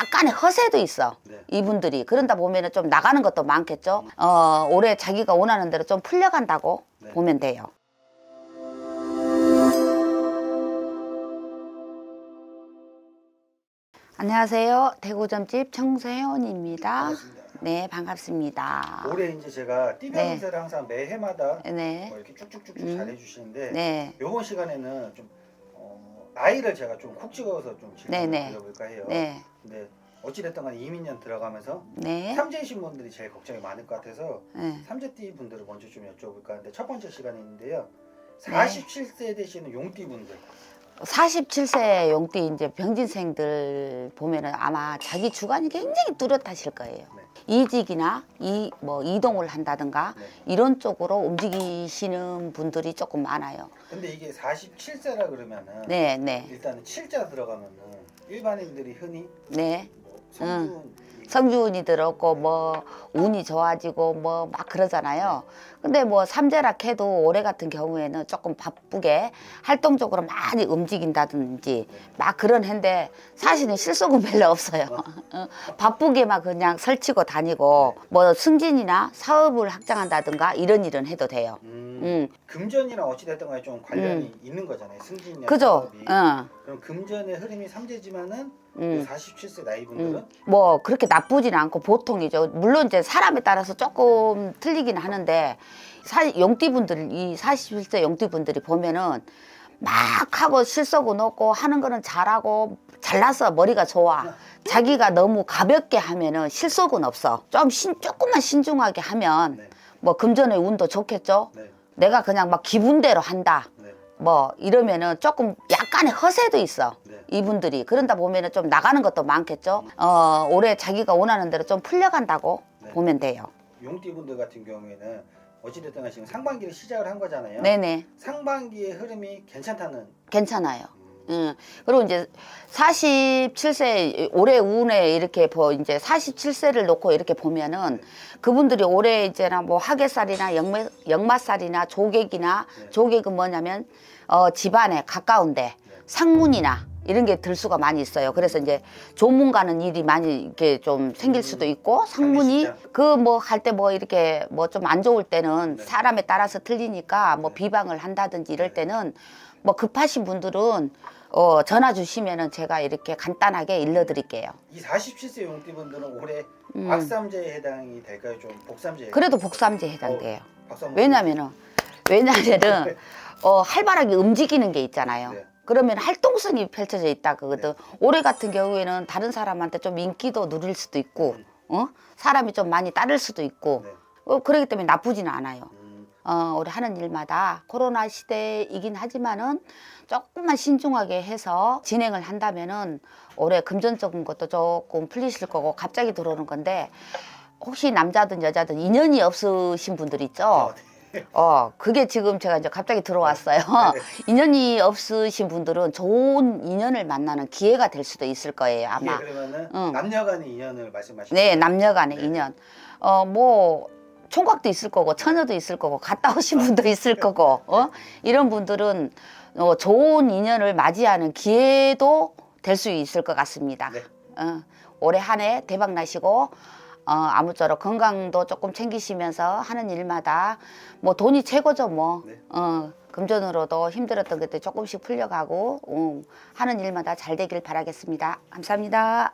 약간의 허세도 있어. 네. 이분들이 그런다 보면은 좀 나가는 것도 많겠죠. 어, 올해 자기가 원하는 대로 좀 풀려간다고 네. 보면 돼요. 안녕하세요. 대구점집. 반갑습니다. 네, 반갑습니다. 올해 이제 제가 띠 네. 변세를 항상 매 해마다 네. 뭐 이렇게 쭉쭉쭉쭉 음. 잘 해주시는데 네. 이번 시간에는 좀 어, 나이를 제가 좀 콕 찍어서 좀 네, 질문을 네. 드려볼까 해요. 네. 근데 어찌됐든 간에 이민년 들어가면서 네. 삼재이신 분들이 제일 걱정이 많을 것 같아서 네. 삼재띠 분들을 먼저 좀 여쭤볼까 하는데 첫 번째 시간인데요. 네. 47세 되시는 용띠 분들 47세 용띠 이제 병진생들 보면은 아마 자기 주관이 굉장히 뚜렷하실 거예요. 네. 이직이나 이 뭐 이동을 한다든가 네. 이런 쪽으로 움직이시는 분들이 조금 많아요. 근데 이게 47세라 그러면은 네, 네, 일단은 7자 들어가면은 일반인들이 흔히 네. 뭐 성준 성주운이 들었고 뭐 운이 좋아지고 뭐 막 그러잖아요. 근데 뭐 삼재락 해도 올해 같은 경우에는 조금 바쁘게 활동적으로 많이 움직인다든지 막 그런 해인데 사실은 실속은 별로 없어요. 어, 바쁘게 막 그냥 설치고 다니고 뭐 승진이나 사업을 확장한다든가 이런 일은 해도 돼요. 음, 음, 금전이랑 어찌됐든 간에 좀 관련이 있는 거잖아요. 승진이나 그죠? 사업이. 어, 그럼 금전의 흐름이 삼재지만은 음. 47세 나이 분들은 음. 뭐 그렇게 나쁘진 않고 보통이죠. 물론 이제 사람에 따라서 조금 틀리긴 하는데 사, 용띠분들 이 41세 용띠분들이 보면은 막 하고 실속은 없고 하는 거는 잘하고 잘났어 머리가 좋아 자기가 너무 가볍게 하면은 실속은 없어 좀 신, 조금만 신중하게 하면 네. 뭐 금전의 운도 좋겠죠 네. 내가 그냥 막 기분대로 한다 네. 뭐 이러면은 조금 약간의 허세도 있어 네. 이분들이 그런다 보면은 좀 나가는 것도 많겠죠. 어 올해 자기가 원하는 대로 좀 풀려간다고 네. 보면 돼요. 용띠 분들 같은 경우에는 어찌됐든 지금 상반기를 시작을 한 거잖아요. 네네 상반기의 흐름이 괜찮다는 괜찮아요. 음, 음 그리고 이제 47세 올해 운에 이렇게 보 이제 47세를 놓고 이렇게 보면은 그분들이 올해 이제나 뭐 하계살이나 역매, 역마살이나 조객이나 네. 조객은 뭐냐면 어 집안에 가까운데 상문이나 이런 게 들 수가 많이 있어요. 그래서 이제 조문 가는 일이 많이 이렇게 좀 생길 수도 있고 상문이. 그 뭐 할 때 뭐 이렇게 뭐 좀 안 좋을 때는 네. 사람에 따라서 틀리니까 뭐 네. 비방을 한다든지 이럴 때는 뭐 급하신 분들은 어 전화 주시면은 제가 이렇게 간단하게 일러드릴게요. 이 47세 용띠 분들은 올해 음. 악삼재에 해당이 될까요? 좀 복삼재에 그래도 복삼제 해당돼요. 박수 한번 왜냐면은 왜냐면은 어 활발하게 움직이는 게 있잖아요. 네. 그러면 활동성이 펼쳐져 있다 그거든. 올해 같은 경우에는 다른 사람한테 좀 인기도 누릴 수도 있고, 음. 어 사람이 좀 많이 따를 수도 있고, 네. 어, 그렇기 때문에 나쁘지는 않아요. 음, 어, 우리 하는 일마다 코로나 시대이긴 하지만은 조금만 신중하게 해서 진행을 한다면은 올해 금전적인 것도 조금 풀리실 거고 갑자기 들어오는 건데 혹시 남자든 여자든 인연이 없으신 분들 있죠? 어, 네. 어, 그게 지금 제가 이제 갑자기 들어왔어요. 네. 인연이 없으신 분들은 좋은 인연을 만나는 기회가 될 수도 있을 거예요, 이게 아마. 그러면은 응. 남녀간의 인연을 말씀하시는 네, 남녀 간의 네. 인연. 어, 뭐, 총각도 있을 거고, 처녀도 있을 거고, 갔다 오신 분도 있을 거고, 어? 이런 분들은 어, 좋은 인연을 맞이하는 기회도 될 수 있을 것 같습니다. 네. 어, 올해 한 해 대박 나시고, 어, 아무쪼록 건강도 조금 챙기시면서 하는 일마다 뭐 돈이 최고죠, 뭐. 네. 어, 금전으로도 힘들었던 것들 조금씩 풀려가고, 음, 하는 일마다 잘 되길 바라겠습니다. 감사합니다.